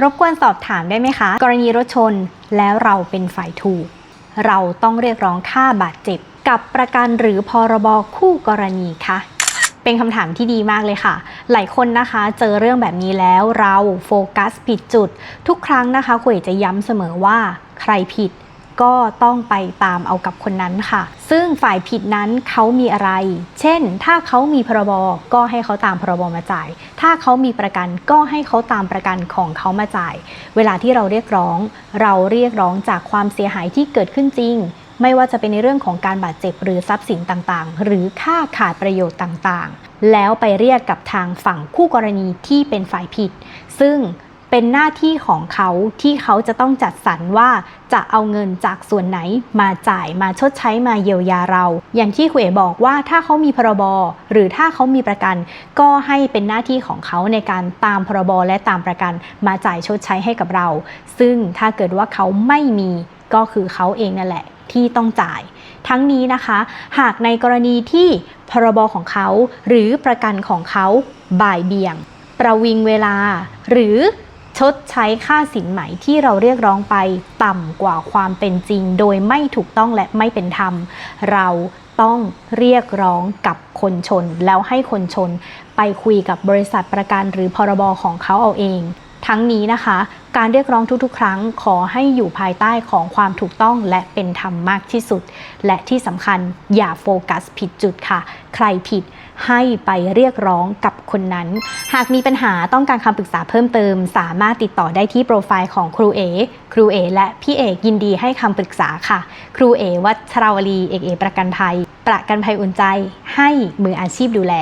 รบกวนสอบถามได้ไหมคะ กรณีรถชนแล้วเราเป็นฝ่ายถูก เราต้องเรียกร้องค่าบาดเจ็บ กับประกันหรือพรบคู่กรณีคะเป็นคำถามที่ดีมากเลยค่ะ หลายคนนะคะเจอเรื่องแบบนี้แล้วเราโฟกัสผิดจุด ทุกครั้งนะคะคุยจะย้ำเสมอว่าใครผิด ก็ต้องไปตามเอากับคนนั้นค่ะ ซึ่งฝ่ายผิดนั้นเขามีอะไร เช่น ถ้าเขามีพรบก็ให้เขาตามพรบมาจ่าย ถ้าเขามีประกันก็ให้เขาตามประกันของเขามาจ่าย เวลาที่เราเรียกร้อง เราเรียกร้องจากความเสียหายที่เกิดขึ้นจริง ไม่ว่าจะเป็นในเรื่องของการบาดเจ็บหรือทรัพย์สินต่างๆ หรือค่าขาดประโยชน์ต่างๆ แล้วไปเรียกกับทางฝั่งคู่กรณีที่เป็นฝ่ายผิด ซึ่ง เป็นหน้าที่ของเขาที่เขาจะต้องจัดสรรว่าจะเอาเงินจากส่วนไหนมาจ่ายมาชดใช้มาเยียวยาเรา อย่างที่คุยบอกว่าถ้าเขามีพรบหรือถ้าเขามีประกัน ก็ให้เป็นหน้าที่ของเขาในการตามพรบและตามประกันมาจ่ายชดใช้ให้กับเรา ซึ่งถ้าเกิดว่าเขาไม่มีก็คือเขาเองนั่นแหละที่ต้องจ่าย ทั้งนี้นะคะ หากในกรณีที่พรบของเขา หรือประกันของเขาบ่ายเบี่ยง ประวิงเวลา หรือ ชดใช้ค่าสินไหมที่เราเรียกร้องไปต่ำกว่าความเป็นจริง โดยไม่ถูกต้องและไม่เป็นธรรม เราต้องเรียกร้องกับคนชน แล้วให้คนชนไปคุยกับบริษัทประกันหรือพรบของเขาเอาเอง ทั้งนี้นะคะ การเรียกร้องทุกๆ ครั้งขอให้อยู่ภายใต้ของความถูกต้องและเป็นธรรมมากที่สุด และที่สำคัญอย่าโฟกัสผิดจุดค่ะ ใครผิดให้ไปเรียกร้องกับคนนั้น หากมีปัญหาต้องการคำปรึกษาเพิ่มเติม สามารถติดต่อได้ที่โปรไฟล์ของครูเอ ครูเอ และพี่เอกยินดีให้คำปรึกษาค่ะ ครูเอวัชราวลีเอกเอประกันภัย ประกันภัยอุ่นใจ ให้มืออาชีพดูแล